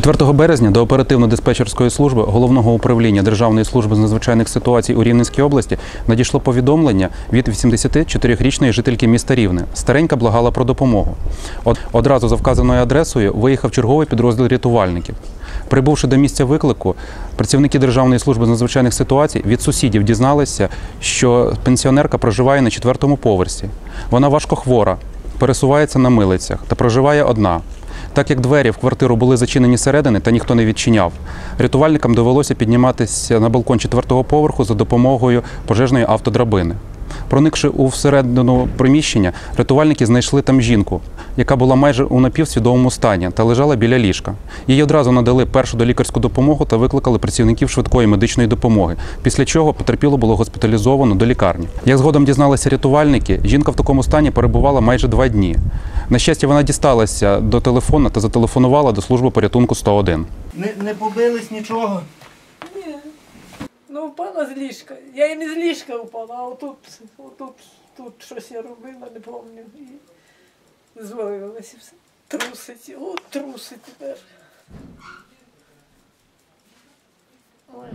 4 березня до оперативно-диспетчерської служби головного управління Державної служби з надзвичайних ситуацій у Рівненській області надійшло повідомлення від 84-річної жительки міста Рівне. Старенька благала про допомогу. Од- Одразу за вказаною адресою виїхав черговий підрозділ рятувальників. Прибувши до місця виклику, працівники Державної служби з надзвичайних ситуацій від сусідів дізналися, що пенсіонерка проживає на четвертому поверсі. Вона важко хвора, пересувається на милицях та проживає одна. Так як двері в квартиру були зачинені зсередини та ніхто не відчиняв, рятувальникам довелося підніматися на балкон четвертого поверху за допомогою пожежної автодрабини. Проникши у всередину приміщення, рятувальники знайшли там жінку, яка була майже у напівсвідомому стані та лежала біля ліжка. Їй одразу надали першу долікарську допомогу та викликали працівників швидкої медичної допомоги, після чого потерпіло було госпіталізовано до лікарні. Як згодом дізналися рятувальники, жінка в такому стані перебувала майже два дні. На щастя, вона дісталася до телефону та зателефонувала до служби порятунку 101. Не, не побились нічого. Ні. Ну, впала з ліжка. Я і не з ліжка впала, а отут, отут, тут щось я робила, не пам'ятаю. Звалилася все. Трусить, о, трусить тепер. Ой.